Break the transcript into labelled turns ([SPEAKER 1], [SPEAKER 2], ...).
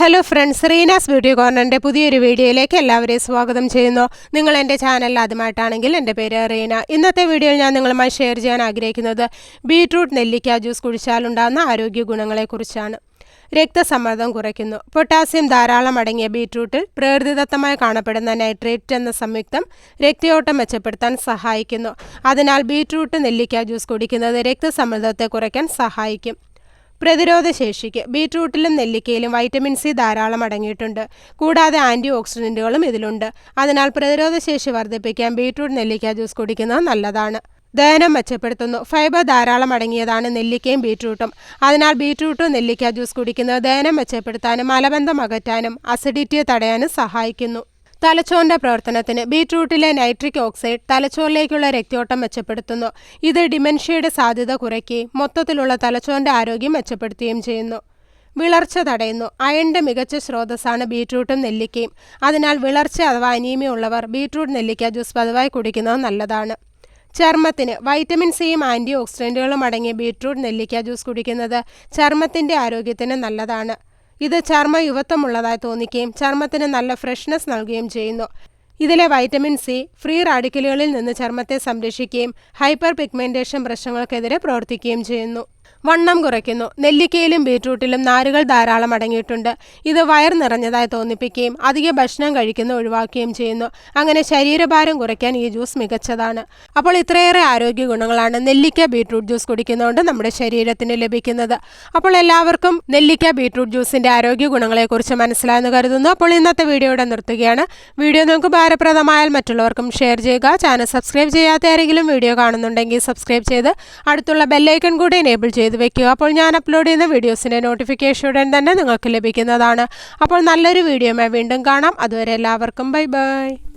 [SPEAKER 1] Hello friends Reena's beauty കോർണറിന്റെ പുതിയൊരു വീഡിയോയിലേക്ക് എല്ലാവരെയും സ്വാഗതം ചെയ്യുന്നു. നിങ്ങൾ എന്റെ ചാനൽ ആദ്യമായിട്ടാണെങ്കിൽ എന്റെ പേര് റീന ഇന്നത്തെ വീഡിയോയിൽ ഞാൻ നിങ്ങളുമായി ഷെയർ ചെയ്യാൻ ആഗ്രഹിക്കുന്നത് ബീട്രൂട്ട് നെല്ലിക്ക ജ്യൂസ് കുടിച്ചാലുണ്ടാകുന്ന ആരോഗ്യ ഗുണങ്ങളെക്കുറിച്ചാണ്. രക്തസമ്മർദ്ദം കുറയ്ക്കുന്നു. പൊട്ടാസ്യം ധാരാളം അടങ്ങിയ ബീട്രൂട്ടിൽ പ്രകൃതിദത്തമായി കാണപ്പെടുന്ന നൈട്രേറ്റ് എന്ന സംയുക്തം രക്തയോട്ടം മെച്ചപ്പെടുത്താൻ സഹായിക്കുന്നു. അതിനാൽ ബീട്രൂട്ട് നെല്ലിക്ക ജ്യൂസ് കുടിക്കുന്നത് രക്തസമ്മർദ്ദത്തെ കുറയ്ക്കാൻ സഹായിക്കും. പ്രതിരോധ ശേഷിക്ക് ബീട്രൂട്ടിലും നെല്ലിക്കയിലും വൈറ്റമിൻ സി ധാരാളം അടങ്ങിയിട്ടുണ്ട്. കൂടാതെ ആന്റി ഓക്സിഡന്റുകളും ഇതിലുണ്ട്. അതിനാൽ പ്രതിരോധ ശേഷി വർദ്ധിപ്പിക്കാൻ ബീട്രൂട്ട് നെല്ലിക്ക ജ്യൂസ് കുടിക്കുന്നത് നല്ലതാണ്. ദഹനം മെച്ചപ്പെടുത്തുന്നു. ഫൈബർ ധാരാളം അടങ്ങിയതാണ് നെല്ലിക്കയും ബീട്രൂട്ടും. അതിനാൽ ബീട്രൂട്ടും നെല്ലിക്ക ജ്യൂസ് കുടിക്കുന്നത് ദഹനം മെച്ചപ്പെടുത്താനും മലബന്ധം അകറ്റാനും അസിഡിറ്റിയെ തടയാനും സഹായിക്കുന്നു. തലച്ചോറിന്റെ പ്രവർത്തനത്തിന് ബീറ്റ്റൂട്ടിലെ നൈട്രിക് ഓക്സൈഡ് തലച്ചോറിലേക്കുള്ള രക്തയോട്ടം മെച്ചപ്പെടുത്തുന്നു. ഇത് ഡിമെൻഷ്യയുടെ സാധ്യത കുറയ്ക്കുകയും മൊത്തത്തിലുള്ള തലച്ചോറിന്റെ ആരോഗ്യം മെച്ചപ്പെടുത്തുകയും ചെയ്യുന്നു. വിളർച്ച തടയുന്നു. അയണിന്റെ മികച്ച സ്രോതസ്സാണ് ബീറ്റ്റൂട്ടും നെല്ലിക്കയും. അതിനാൽ വിളർച്ച അഥവാ അനീമിയ ഉള്ളവർ ബീറ്റ്റൂട്ട് നെല്ലിക്ക ജ്യൂസ് പതിവായി കുടിക്കുന്നത് നല്ലതാണ്. ചർമ്മത്തിന് വൈറ്റമിൻ സിയും ആന്റി ഓക്സിഡന്റുകളും അടങ്ങിയ ബീറ്റ്റൂട്ട് നെല്ലിക്ക ജ്യൂസ് കുടിക്കുന്നത് ചർമ്മത്തിന്റെ ആരോഗ്യത്തിന് നല്ലതാണ്. ഇത് ചർമ്മ യുവത്വമുള്ളതായി തോന്നിക്കുകയും ചർമ്മത്തിന് നല്ല ഫ്രഷ്നെസ് നൽകുകയും ചെയ്യുന്നു. ഇതിലെ വൈറ്റമിൻ സി ഫ്രീ റാഡിക്കലുകളിൽ നിന്ന് ചർമ്മത്തെ സംരക്ഷിക്കുകയും ഹൈപ്പർ പിഗ്മെന്റേഷൻ പ്രശ്നങ്ങൾക്കെതിരെ പ്രവർത്തിക്കുകയും ചെയ്യുന്നു. വണ്ണം കുറയ്ക്കുന്നു. നെല്ലിക്കയിലും ബീറ്റ്റൂട്ടിലും നാരുകൾ ധാരാളം അടങ്ങിയിട്ടുണ്ട്. ഇത് വയർ നിറഞ്ഞതായി തോന്നിപ്പിക്കുകയും അധിക ഭക്ഷണം കഴിക്കുന്ന ഒഴിവാക്കുകയും ചെയ്യുന്നു. അങ്ങനെ ശരീരഭാരം കുറയ്ക്കാൻ ഈ ജ്യൂസ് മികച്ചതാണ്. അപ്പോൾ ഇത്രയേറെ ആരോഗ്യ ഗുണങ്ങളാണ് നെല്ലിക്ക ബീറ്റ്റൂട്ട് ജ്യൂസ് കുടിക്കുന്നതുകൊണ്ട് നമ്മുടെ ശരീരത്തിന് ലഭിക്കുന്നത്. അപ്പോൾ എല്ലാവർക്കും നെല്ലിക്ക ബീറ്റ്റൂട്ട് ജ്യൂസിന്റെ ആരോഗ്യ ഗുണങ്ങളെക്കുറിച്ച് മനസ്സിലായെന്ന് കരുതുന്നു. അപ്പോൾ ഇന്നത്തെ വീഡിയോയുടെ നിർത്തുകയാണ്. വീഡിയോ നിങ്ങൾക്ക് ഭാരപ്രദമായാൽ മറ്റുള്ളവർക്കും ഷെയർ ചെയ്യുക. ചാനൽ സബ്സ്ക്രൈബ് ചെയ്യാത്ത ആരെങ്കിലും വീഡിയോ കാണുന്നുണ്ടെങ്കിൽ സബ്സ്ക്രൈബ് ചെയ്ത് അടുത്തുള്ള ബെല്ലൈക്കൺ കൂടി എനേബിൾ ചെയ്ത് ചെയ്ത് വെക്കുക. അപ്പോൾ ഞാൻ അപ്ലോഡ് ചെയ്യുന്ന വീഡിയോസിന്റെ നോട്ടിഫിക്കേഷൻ ഉടൻ തന്നെ നിങ്ങൾക്ക് ലഭിക്കുന്നതാണ്. അപ്പോൾ നല്ലൊരു വീഡിയോമായി വീണ്ടും കാണാം. അതുവരെ എല്ലാവർക്കും ബൈ ബൈ